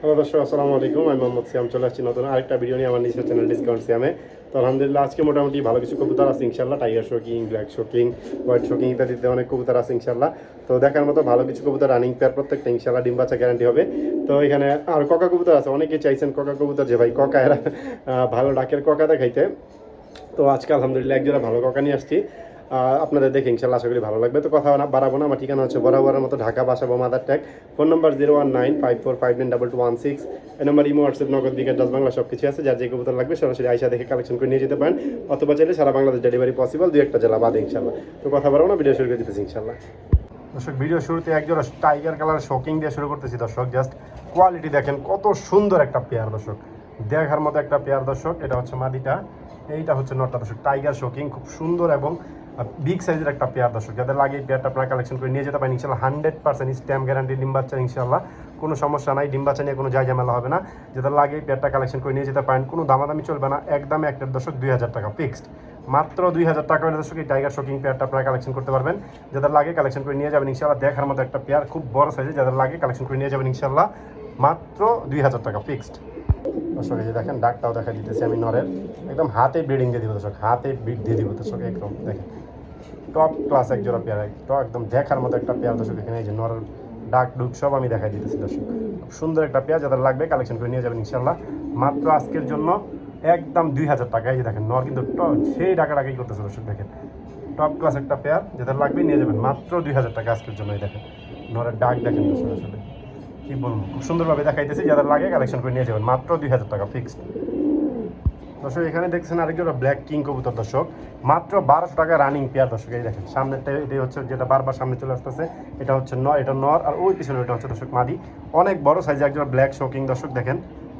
Hello দর্শক, আসসালামু আলাইকুম। আমি মোহাম্মদ সিয়াম চলে আসছি নতুন আরেকটা ভিডিও নিয়ে আমার নিজের চ্যানেল ডিসকাউন্ট সিয়ামে তো আলহামদুলিল্লাহ, আজকে মোটামুটি ভালো কিছু কবুতর আছে ইনশাল্লাহ tiger shocking black shocking white shocking ইত্যাদিতে অনেক কবুতর আছে ইনশাল্লাহ তো দেখার মতো ভালো কিছু কবুতর রানিং পেয়ার প্রত্যেকটা ইনশাল্লাহ ডিম বাচ্চা গ্যারান্টি হবে। তো এখানে আর ককা কবুতর আছে অনেকে চাইছেন ককা কবুতর যে ভাই ককা, এরা ভালো ডাকের ককা দেখাইতে। তো আজকে আলহামদুলিল্লাহ, একজোড়া ভালো ককা নিয়ে আসছি। আপনাদের দেখে ইনশাল্লাহ আশা করি ভালো লাগবে। তো কথা বাড়াবো না, আমার ঠিকানা হচ্ছে বরাবরের মতো Dhaka Basabo Madartek phone number zero one nine five four five nine double two one six. এই নম্বর ইমো, হোয়াটসঅ্যাপ, নগদ, বিকাশ ডাস বাংলা সব কিছু আছে। যার যে কবুতর লাগবে সরাসরি আইসা দেখে কালেকশন করে নিয়ে যেতে পারেন। অথবা চাইলে সারা বাংলাদেশ ডেলিভারি পসিবল দুই একটা জেলা বাদে ইনশাল্লাহ। তো কথা বাড়াবো না ভিডিও শুরু করে দিতেছি ইনশাল্লাহ। দর্শক ভিডিও শুরুতে একজোড়া টাইগার কালার শোকিং দিয়ে শুরু করতেছি দর্শক। জাস্ট কোয়ালিটি দেখেন, কত সুন্দর একটা পেয়ার দর্শক। দেখার মতো একটা পেয়ার দর্শক, এটা হচ্ছে মাদিটা। এইটা হচ্ছে নটা দর্শক। টাইগার শোকিং খুব সুন্দর এবং বিগ সাইজের একটা পেয়ার দর্শক, যাদের লাগে এই পেয়ারটা আপনারা কালেকশন করে নিয়ে যেতে পারেন ইনশাল্লাহ হান্ড্রেড পার্সেন্ট স্ট্যাম্প গ্যারান্টি ডিম বাচ্চা ইনশাল্লাহ কোনো সমস্যা নাই, ডিম বাচ্চা নিয়ে কোনো যায় ঝামেলা হবে না। যাদের লাগে এই পেয়ারটা কালেকশন করে নিয়ে যেতে পারেন, কোনো দামাদামি চলবে না, একদমে একটা দর্শক দুই হাজার টাকা ফিক্সড মাত্র দুই হাজার টাকা হলে দর্শক, এই টাইগার শোকিং পেয়ারটা আপনারা কালেকশন করতে পারবেন। যাদের লাগে কালেকশন করে নিয়ে যাবেন ইনশাল্লাহ দেখার মতো একটা পেয়ার খুব বড় সাইজে যাদের লাগে কালেকশন করে নিয়ে যাবেন ইনশাল্লাহ মাত্র দুই হাজার টাকা ফিক্সড দর্শক যে দেখেন ডাকটাও দেখা দিতেছি আমি নরের। একদম হাতে ব্রিডিং দিয়ে দিব, দর্শক, হাতে ব্রিড দিয়ে দিব, দর্শক, একদম, দেখেন। টপ ক্লাস এক জোড়া পেয়ার একদম দেখার মতো একটা পেয়ার দর্শক এখানে এই যে নরের ডাক ডুক সব আমি দেখাই দিতেছি দর্শক। খুব সুন্দর একটা পেয়ার, যাদের লাগবে কালেকশন করে নিয়ে যাবেন ইনশাল্লাহ মাত্র আজকের জন্য একদম দুই হাজার টাকা। এই যে দেখেন নর কিন্তু সেই টাকা টাকাই করতেছে দর্শক, দেখেন। টপ ক্লাস একটা পেয়ার, যাদের লাগবে নিয়ে যাবেন। মাত্র দুই হাজার টাকা আজকের জন্য, এই দেখেন। নরের ডাক দেখেন দর্শক, আসলে। কি বলব? খুব সুন্দরভাবে দেখাইতেছি, যাদের লাগে কালেকশন করে নিয়ে যাবেন। মাত্র দুই হাজার টাকা ফিক্সড দর্শক, এখানে দেখছেন আরেকজন ব্ল্যাক কিং কবুতর দর্শক। মাত্র বারোশো টাকা রানিং পেয়ার দর্শক, এই দেখেন সামনেরটা এটাই হচ্ছে যেটা বারবার সামনে চলে আসতেছে, এটা হচ্ছে ন এটা নর, আর ওই পিছনে ওইটা হচ্ছে দর্শক মাদি। অনেক বড় সাইজে একজন ব্ল্যাক শোকিং দর্শক, দেখেন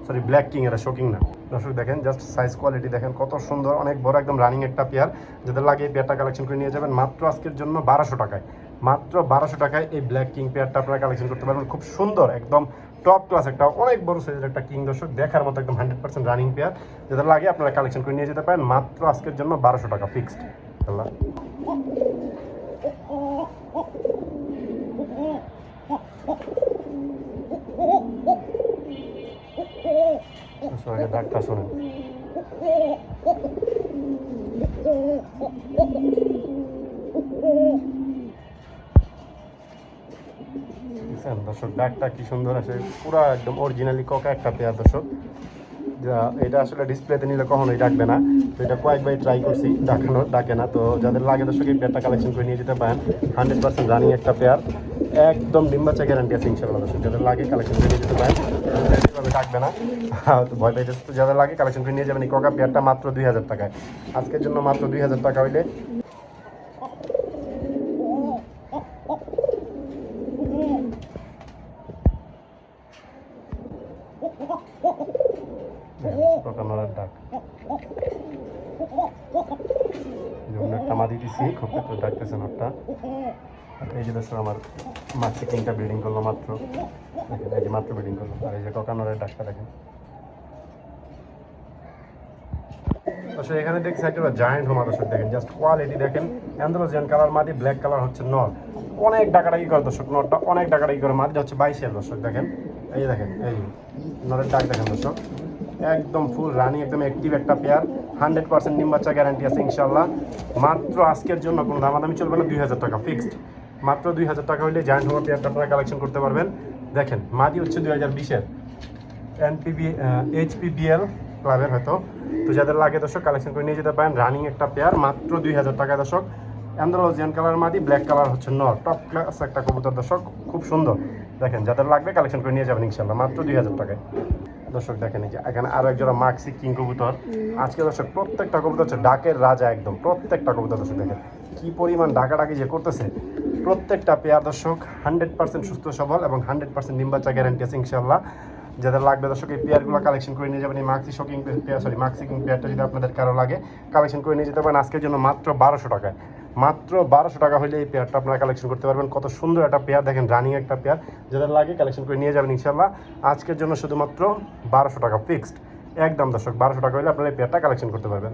সরি ব্ল্যাক কিং এটা শোকিং না। দর্শক, দেখেন জাস্ট সাইজ কোয়ালিটি দেখেন, কত সুন্দর, অনেক বড় একদম রানিং একটা পেয়ার যাদের লাগে এই পেয়ারটা কালেকশন করে নিয়ে যাবেন, মাত্র আজকের জন্য বারোশো টাকায়। মাত্র বারোশো টাকায় এই ব্ল্যাক কিং পেয়ারটা আপনারা কালেকশন করতে পারবেন। খুব সুন্দর, একদম টপ ক্লাস একটা অনেক বড় সাইজের একটা কিং দর্শক দেখার মতো একদম হান্ড্রেড পার্সেন্ট রানিং পেয়ার যাদের লাগে আপনারা কালেকশন করে নিয়ে যেতে পারেন। মাত্র আজকের জন্য বারোশো টাকা ফিক্সড ডাক্তার শোনেন। বুঝছেন দর্শক ডাকটা কি সুন্দর আছে। পুরো একদম অরিজিনালি ককা একটা পেয়ার দর্শক। যা, এটা আসলে ডিসপ্লেতে নিলে কখনোই ডাকবে না। তো এটা কয়েকবার ট্রাই করছি, ডাকানো, ডাকে না। তো যাদের লাগে দর্শক, এই পেয়ারটা কালেকশন করে নিয়ে যেতে পারেন। হান্ড্রেড পার্সেন্ট রানিং একটা পেয়ার একদম ডিম্বাচা গ্যারান্টি আছে ইনশাল্লাহ দর্শক। যাদের লাগে কালেকশন করে নিয়ে যেতে পারেন। ডাকবে না। তো ভয় পাইতেছে। তো যাদের লাগে কালেকশন করে নিয়ে যাবেন, এই ককা পেয়ারটা মাত্র দুই হাজার টাকায়। আজকের জন্য মাত্র দুই হাজার টাকা হইলে ডাক মাদি খুব একটু ডাকতেছে নটটা এই যে দর্শক আমার মাছ তিনটা ব্রিডিং করল মাত্র। দেখেন এই যে মাত্র ব্রিডিং করল। আর এই যে ককানোরের ডাকটা দেখেন। দর্শক এখানে দেখছি একটা জায়েন্ট হোমা দর্শক দেখেন। জাস্ট কোয়ালিটি দেখেন। অ্যান্ড্রোজিয়ান কালার মাদি ব্ল্যাক কালার হচ্ছে নর। অনেক ডাকাডাকি করে দর্শক, নরটা অনেক ডাকাডাকি করে মাদিটা হচ্ছে বাইশের দর্শক দেখেন। এই দেখেন, এই নরের ডাক দেখেন দর্শক। একদম ফুল রানিং একদম অ্যাক্টিভ একটা পেয়ার হান্ড্রেড পার্সেন্ট ডিম বাচ্চা গ্যারান্টি আছে ইনশাল্লাহ মাত্র আজকের জন্য কোনো দামাদামি চলবে না, দুই হাজার টাকা ফিক্সড মাত্র দুই হাজার টাকা হলে জায়েন্ট হোমা পেয়ারটা আপনারা কালেকশন করতে পারবেন। দেখেন, মাদি হচ্ছে দুই হাজার বিশের। এনপিবি এইচপিবিএল ক্লাবের হয়তো। তো যাদের লাগে দর্শক কালেকশন করে নিয়ে যেতে পারেন। রানিং একটা পেয়ার মাত্র দুই হাজার টাকা দর্শক। অ্যান্ড্রোলজিয়ান কালার মাদি ব্ল্যাক কালার হচ্ছে নর। টপ ক্লাস একটা কবুতর দর্শক, খুব সুন্দর। দেখেন, যাদের লাগবে কালেকশন করে নিয়ে যাবেন ইনশাল্লাহ মাত্র দুই হাজার টাকায়। দর্শক দেখেন এই যে, এখানে আরও একজোড়া মাক্সি কিং কবুতর। আজকে দর্শক প্রত্যেকটা কবুতর হচ্ছে ডাকের রাজা একদম, প্রত্যেকটা কবুতর দর্শক দেখেন। কি পরিমাণ ডাকাডাকি যে করতেছে। প্রত্যেকটা পেয়ার দর্শক হান্ড্রেড পার্সেন্ট সুস্থ সবল এবং হান্ড্রেড পার্সেন্ট নিম্বাচা গ্যারান্টি আছে ইনশাল্লাহ যাদের লাগবে দর্শক এই পেয়ারগুলো কালেকশন করে নিয়ে যাবেন, এই maxi shocking pair sorry maxi king পেয়ারটা যদি আপনাদের কারও লাগে কালেকশন করে নিয়ে যেতে পারেন আজকের জন্য মাত্র বারোশো টাকায়। মাত্র বারোশো টাকা হলে এই পেয়ারটা আপনারা কালেকশন করতে পারবেন। কত সুন্দর একটা পেয়ার, দেখেন রানিং একটা পেয়ার। যাদের লাগে কালেকশন করে নিয়ে যাবেন ইনশাল্লাহ আজকের জন্য শুধুমাত্র বারোশো টাকা ফিক্সড একদম দর্শক, বারোশো টাকা হলে আপনারা এই পেয়ারটা কালেকশন করতে পারবেন।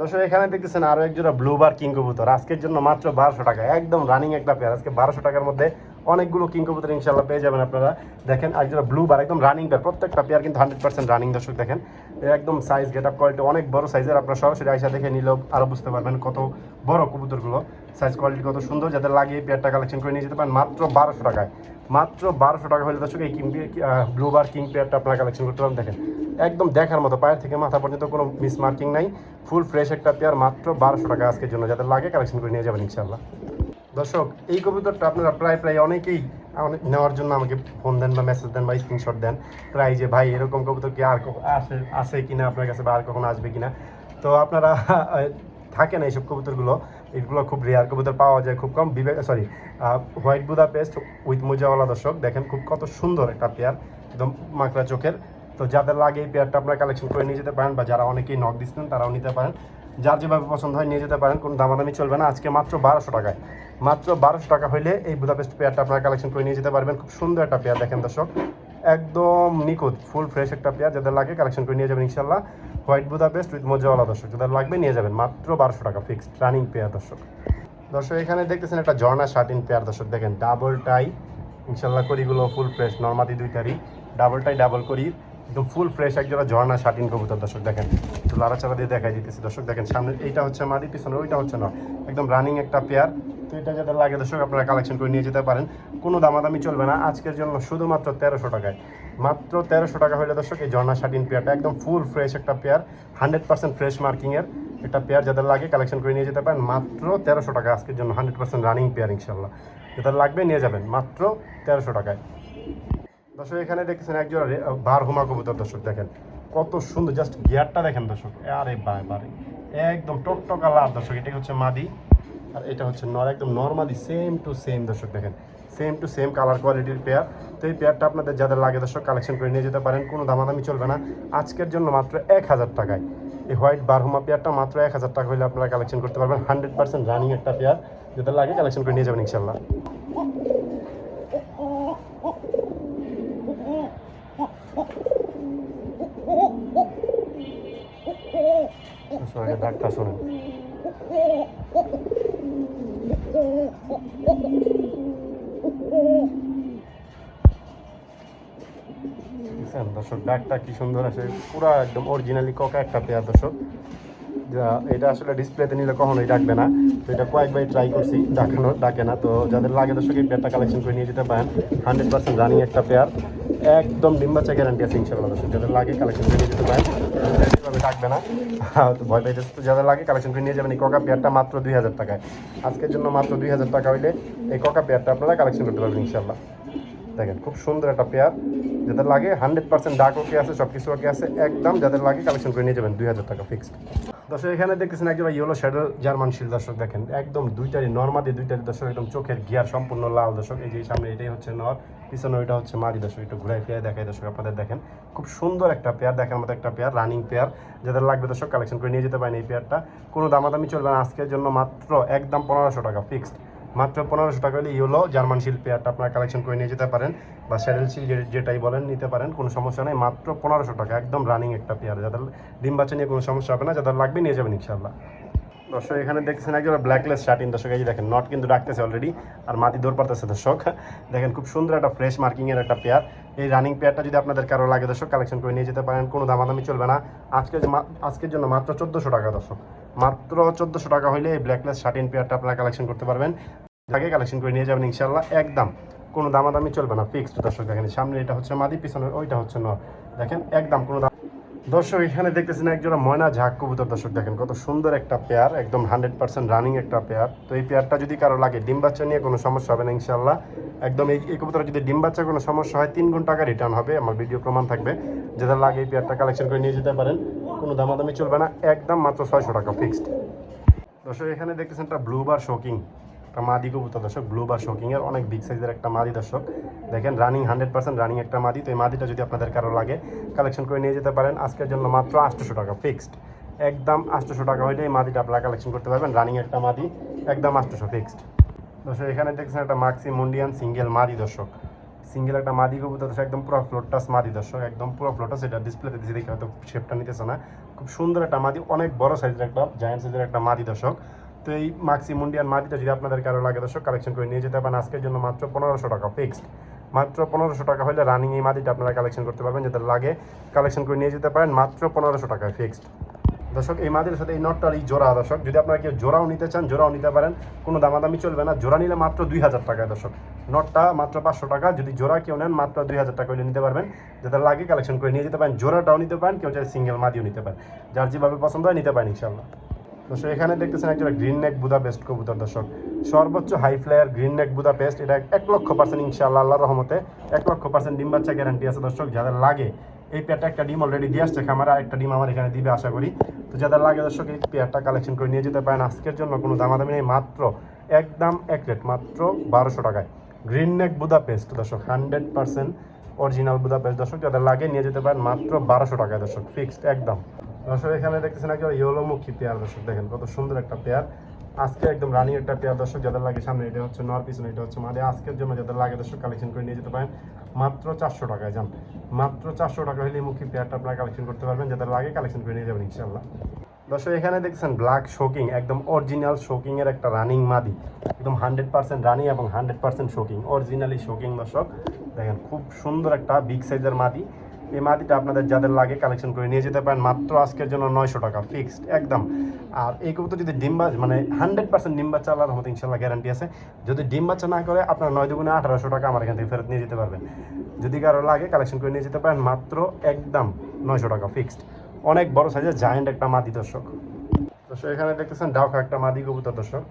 দর্শক, এখানে দেখতেছেন আরও একজোড়া ব্লুবার কিং কবুতর আজকের জন্য মাত্র বারোশো টাকা। একদম রানিং একটা পেয়ার। আজকে বারোশো টাকার মধ্যে অনেকগুলো কিং কবুতর ইনশাল্লাহ পেয়ে যাবেন আপনারা। দেখেন, আর যেটা ব্লু বার একদম রানিং পেয়ার প্রত্যেকটা পেয়ার কিন্তু হান্ড্রেড পার্সেন্ট রানিং দর্শক দেখেন। একদম সাইজ গেট আপ কোয়ালিটি অনেক বড় সাইজের আপনারা সরাসরি আইসা দেখে নিলেও আরও বুঝতে পারবেন কত বড় কবুতরগুলো। সাইজ কোয়ালিটি কত সুন্দর, যাদের লাগিয়ে পেয়ারটা কালেকশন করে নিয়ে যেতে পারেন মাত্র বারোশো টাকায়। মাত্র বারোশো টাকা হলে দর্শক এই কিং ব্লু বার কিং পেয়ারটা আপনারা কালেকশন করতে পারেন। দেখেন, একদম দেখার মতো, পায়ের থেকে মাথা পর্যন্ত কোনো মিস মার্কিং নাই। ফুল ফ্রেশ একটা পেয়ার মাত্র বারোশো টাকা আজকের জন্য। যাদের লাগে কালেকশন করে নিয়ে যাবেন ইনশাল্লাহ দর্শক, এই কবুতরটা আপনারা প্রায় প্রায় অনেকেই নেওয়ার জন্য আমাকে ফোন দেন বা মেসেজ দেন বা স্ক্রিনশট দেন। প্রায় যে, ভাই, এরকম কবুতর কি আর আসে আসে কিনা আপনার কাছে বা আর কখনো আসবে কিনা? তো আপনারা থাকে না এইসব কবুতরগুলো। এগুলো খুব রেয়ার কবুতর পাওয়া যায়, খুব কম। বিবেক sorry white Buda paste with মোজাওয়ালা দর্শক। দেখেন খুব কত সুন্দর একটা পেয়ার একদম মাকড়া চোখের। তো যাদের লাগে এই পেয়ারটা আপনারা কালেকশন করে নিয়ে যেতে পারেন বা যারা অনেকেই নক দিচ্ছেন, তারাও নিতে পারেন। যার যেভাবে পছন্দ হয় নিয়ে যেতে পারেন, কোনো দামাদামি চলবে না। আজকে মাত্র বারোশো টাকায়। মাত্র বারোশো টাকা হইলে এই বুদাপেস্ট পেয়ারটা আপনারা কালেকশন করে নিয়ে যেতে পারবেন। খুব সুন্দর একটা পেয়ার দেখেন দর্শক। একদম নিখুঁত ফুল ফ্রেশ একটা পেয়ার যাদের লাগে কালেকশন করে নিয়ে যাবেন ইনশাল্লাহ হোয়াইট বুদাপেস্ট উইথ মোজাওয়ালা দর্শক, যাদের লাগবে নিয়ে যাবেন। মাত্র বারোশো টাকা ফিক্সড রানিং পেয়ার দর্শক। দর্শক, এখানে দেখতেছেন একটা ঝর্ণা শার্টিন পেয়ার দর্শক, দেখেন ডাবল টাই ইনশাল্লাহ করিগুলো ফুল ফ্রেশ নর্মাদি দুই তারি ডাবল টাই ডাবল করি একদম ফুল ফ্রেশ এক জোড়া ঝর্ণা শার্টিন কবুতর, দর্শক দেখেন। একটু লাড়াচাড়া দিয়ে দেখাই দিতেছি, দর্শক দেখেন, সামনে এইটা হচ্ছে মাদি পিছনে ওইটা হচ্ছে না। একদম রানিং একটা পেয়ার তো এটা যাদের লাগে, দর্শক, আপনারা কালেকশন করে নিয়ে যেতে পারেন। কোনো দামাদামি চলবে না। আজকের জন্য শুধুমাত্র তেরোশো টাকায়। মাত্র তেরোশো টাকা হলে, দর্শক, এই ঝর্ণা শার্টিন পেয়ারটা একদম ফুল ফ্রেশ একটা পেয়ার হান্ড্রেড পার্সেন্ট ফ্রেশ মার্কিংয়ের একটা পেয়ার যাদের লাগে কালেকশন করে নিয়ে যেতে পারেন। মাত্র তেরোশো টাকা আজকের জন্য হান্ড্রেড পার্সেন্ট রানিং পেয়ার ইনশাল্লাহ যাদের লাগবে, নিয়ে যাবেন। মাত্র তেরোশো টাকায়। দর্শক, এখানে দেখতেছেন একজন বার হুমা কবুতর। দর্শক, দেখেন কত সুন্দর জাস্ট গিয়ারটা দেখেন দর্শক। আরে বারে বারে, একদম টকটকা লাল দর্শক। এটা হচ্ছে মাদি আর এটা হচ্ছে নর, একদম নর্মালি সেম টু সেম দর্শক, দেখেন। সেম টু সেম কালার কোয়ালিটির পেয়ার তো এই পেয়ারটা আপনাদের যাদের লাগে দর্শক কালেকশন করে নিয়ে যেতে পারেন। কোনো দামাদামি চলবে না। আজকের জন্য মাত্র এক হাজার টাকায়। এই হোয়াইট বারহুমা পেয়ারটা মাত্র এক হাজার টাকা হলে আপনারা কালেকশন করতে পারবেন। হান্ড্রেড পার্সেন্ট রানিং একটা পেয়ার যাদের লাগে কালেকশন করে নিয়ে যাবেন ইনশাল্লাহ আগে ডাকটা শোনেন। দর্শক ডাকটা কি সুন্দর আছে পুরো একদম অরিজিনালি ককা একটা পেয়ার দর্শক। যা, এটা আসলে ডিসপ্লেতে নিলে কখনোই ডাকবে না। তো এটা কয়েকবার ট্রাই করছি, ডাকানো, ডাকে না। তো যাদের লাগে, দর্শক, এই পেয়ারটা কালেকশন করে নিয়ে যেতে পারেন। হান্ড্রেড পার্সেন্ট রানিং একটা পেয়ার একদম ডিম্বাচা গ্যারান্টি আছে ইনশাল্লাহ দর্শক। যাদের লাগে কালেকশন করে নিয়ে যেতে পারেন। ডাকবে না। তো ভয় পাইতেছে তো যাদের লাগে কালেকশন করে নিয়ে যাবেন। এই ককা পেয়ারটা মাত্র দুই হাজার টাকায়। আজকের জন্য মাত্র দুই হাজার টাকা হইলে এই ককা পেয়ারটা আপনারা কালেকশন করতে পারবেন ইনশাল্লাহ দেখেন, খুব সুন্দর একটা পেয়ার যাদের লাগে হান্ড্রেড পার্সেন্ট ডাক ওকে আছে সব কিছু ওকে আছে, একদম যাদের লাগে কালেকশন করে নিয়ে যাবেন দুই হাজার টাকা ফিক্সড দর্শক, এখানে দেখতেছেন একজন ইয়েলো শ্যাডো জার্মান শিল দর্শক দেখেন। একদম দুইটারই নর্মাদি দুইটারই দর্শক, একদম চোখের গিয়ার সম্পূর্ণ লাল দর্শক। এই যে সামনে এটাই হচ্ছে নর পিছনে ওইটা হচ্ছে মারি দর্শক, একটু ঘুরাই ফিরে দেখাই দর্শক আপনাদের দেখেন। খুব সুন্দর একটা পেয়ার দেখার মতো একটা পেয়ার রানিং পেয়ার যাদের লাগবে দর্শক কালেকশন করে নিয়ে যেতে পারেন এই পেয়ারটা কোনো দামাদামি চলবে না, আজকের জন্য মাত্র একদম পনেরোশো টাকা ফিক্সড মাত্র পনেরোশো টাকা হলে। ইয়োলো জার্মান শিল পেয়ারটা আপনারা কালেকশন করে নিয়ে যেতে পারেন বা স্যারেল যে- যেটাই বলেন নিতে পারেন, কোনো সমস্যা নেই। মাত্র পনেরোশো টাকা, একদম রানিং একটা পেয়ার। যাদের ডিম বাচ্চা নিয়ে কোনো সমস্যা হবে না, যাদের লাগবে নিয়ে যাবেন ইনশাল্লাহ দর্শক, এখানে দেখছেন একজন ব্ল্যাকলেস শার্টিন দর্শক, এই দেখেন নট কিন্তু ডাকতেছে অলরেডি আর মাটি দৌড় পারতেছে দর্শক। দেখেন, খুব সুন্দর একটা ফ্রেশ মার্কিংয়ের একটা পেয়ার এই রানিং পেয়ারটা যদি আপনাদের কারও লাগে দর্শক কালেকশন করে নিয়ে যেতে পারেন, কোনো দামাদামি চলবে না। আজকে আজকের জন্য মাত্র চোদ্দোশো টাকা দর্শক। মাত্র চোদ্দোশো টাকা হলে এই ব্ল্যাকলেস শার্টিন পেয়ারটা আপনারা কালেকশন করতে পারবেন। আগে কালেকশন করে নিয়ে যাবেন ইনশাল্লাহ একদম। কোনো দামাদামি চলবে না ফিক্সড দর্শক, দেখেন, সামনে এটা হচ্ছে মাদি পিছনে ওইটা হচ্ছে ন দেখেন, একদম কোনো দর্শক, এখানে দেখতেছেন একজোড়া ময়না ঝাঁক কবুতর। দর্শক, দেখেন কত সুন্দর একটা পেয়ার, একদম হান্ড্রেড পার্সেন্ট রানিং একটা পেয়ার। তো এই পেয়ারটা যদি কারও লাগে, ডিম বাচ্চা নিয়ে কোনো সমস্যা হবে না ইনশাল্লাহ একদম এই এই কবুতর যদি ডিম বাচ্চা কোনো সমস্যা হয়, তিন গুণ টাকা রিটার্ন হবে। আমার ভিডিও প্রমাণ থাকবে। যাদের লাগে এই পেয়ারটা কালেকশন করে নিয়ে যেতে পারেন। কোনো দামাদামি চলবে না। একদম মাত্র ছয়শো টাকা ফিক্সড দর্শক, এখানে দেখতেছেন একটা ব্লু বার শোকিং একটা মাদি কবুতর দর্শক ব্লু বা শোকিং এর, অনেক বিগ সাইজের একটা মাদি দর্শক। দেখেন রানিং হান্ড্রেড পার্সেন্ট রানিং একটা মাদি, তো এই মাদিটা যদি আপনাদের কারও লাগে কালেকশন করে নিয়ে যেতে পারেন। আজকের জন্য মাত্র আটশোশো টাকা ফিক্সড একদম আটশোশো টাকা হইলে এই মাদিটা আপনারা কালেকশন করতে পারবেন রানিং একটা মাদি, একদম আটশোশো ফিক্সড দর্শক, এখানে দেখছেন একটা মাক্সি মুন্ডিয়ান সিঙ্গেল মাদি দর্শক। সিঙ্গেল একটা মাদি কবুতর দর্শক, একদম পুরো ফ্লোটাস মাদি দর্শক, একদম পুরো ফ্লোটাস এটা ডিসপ্লেতে দিয়েছি দেখে হয়তো শেপটা নিতেছে না। খুব সুন্দর একটা মাদি, অনেক বড় সাইজের একটা জায়ান্ট সাইজের একটা মাদি দর্শক। তো এই মাক্সি মুন্ডিয়ান মাটিতে যদি আপনাদের কারও লাগে দর্শক কালেকশন করে নিয়ে যেতে পারেন। আজকের জন্য মাত্র পনেরোশো টাকা ফিক্সড মাত্র পনেরোশো টাকা হলে রানিং এই মাটিটা আপনারা কালেকশন করতে পারবেন, যাদের লাগে কালেকশন করে নিয়ে যেতে পারেন। মাত্র পনেরোশো টাকায় ফিক্সড দর্শক, এই মাদের সাথে এই নটটার এই জোড়া দর্শক। যদি আপনারা কেউ জোড়াও নিতে চান, জোড়াও নিতে পারেন। কোনো দামাদামি চলবে না। জোড়া নিলে মাত্র দুই হাজার টাকায় দর্শক। নটটা মাত্র পাঁচশো টাকা। যদি জোড়া কেউ নেন, মাত্র দুই হাজার টাকা হলে নিতে পারবেন। যাদের লাগে কালেকশন করে নিয়ে যেতে পারেন। জোড়াটাও নিতে পারেন। কেউ চাই সিঙ্গেল মাদিও নিতে পারেন। যার যেভাবে পছন্দ হয় নিতে পারেন ইনশাল্লাহ দর্শক এখানে দেখতেছেন একটা গ্রিন নেক বুদা পেস্ট কবুতর, দর্শক। সর্বোচ্চ high flyer green neck Budapest এটা এক লক্ষ পার্সেন্ট ইনশাআল্লাহ আল্লাহর রহমতে এক লক্ষ পার্সেন্ট ডিম বাচ্চা গ্যারান্টি আছে, দর্শক, যাদের লাগে। এই পেয়ারটা একটা ডিম অলরেডি দিয়ে আসছে, খামারে আরেকটা ডিম আমার এখানে দিবে, আশা করি। তো যাদের লাগে, দর্শক, এই পেয়ারটা কালেকশন করে নিয়ে যেতে পারেন। আজকের জন্য কোনো দামাদামি নেই, মাত্র একদম এক রেট মাত্র বারোশো টাকায়। গ্রিন নেক বুদা পেস্ট দর্শক hundred percent original Budapest দর্শক, যাদের লাগে, নিয়ে যেতে পারেন, মাত্র বারোশো টাকায়, দর্শক ফিক্সড একদম। দর্শক, এখানে দেখতেছেন একটা ইয়েলোমুখী পেয়ার দর্শক। দেখেন কত সুন্দর একটা পেয়ার। আজকে একদম রানিং একটা পেয়ার দর্শক, যাদের লাগে সামনে এটা হচ্ছে নর, পিছনে এটা হচ্ছে মাদে। আজকের জন্য যাদের লাগে দর্শক কালেকশন করে নিয়ে যেতে পারেন। মাত্র চারশো টাকায় যান মাত্র চারশো টাকা হলে মুখী পেয়ারটা আপনারা কালেকশন করতে পারবেন। যাদের লাগে কালেকশন করে নিয়ে যাবেন ইনশাল্লাহ দর্শক, এখানে দেখছেন ব্ল্যাক শোকিং একদম অরিজিনাল শোকিং এর একটা রানিং মাদি। একদম হান্ড্রেড পার্সেন্ট রানিং এবং হান্ড্রেড পার্সেন্ট শোকিং অরিজিনালি শোকিং দর্শক। দেখেন খুব সুন্দর একটা বিগ সাইজের মাদি। এই মাদিটা আপনাদের যাদের লাগে কালেকশন করে নিয়ে যেতে পারেন। মাত্র আজকের জন্য নয়শো টাকা ফিক্সড একদম। আর এই কবুতর যদি ডিম বাচ্চা মানে হান্ড্রেড পার্সেন্ট ডিম বাচ্চা আল্লাহর মতো ইনশাল্লাহ গ্যারান্টি আছে। যদি ডিম বাচ্চা না করে, আপনার নয় দুগুণে আঠারোশো টাকা আমার এখান থেকে ফেরত নিয়ে যেতে পারবেন। যদি কারও লাগে কালেকশন করে নিয়ে যেতে পারেন, মাত্র একদম নয়শো টাকা ফিক্সড অনেক বড় সাইজের জায়েন্ট একটা মাদি দর্শক। দর্শক, এখানে দেখতেছেন ডাউখা একটা মাদি কবুতর দর্শক।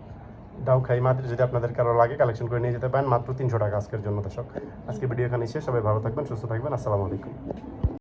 ডাউখা মাত্র যদি আপনাদের কারও লাগে কালেকশন করে নিয়ে যেতে পারেন, মাত্র তিনশো টাকা আজকের জন্য দর্শক। আজকে ভিডিও এখানে শেষ, সবাই ভালো থাকবেন, সুস্থ থাকবেন, আসসালামু আলাইকুম।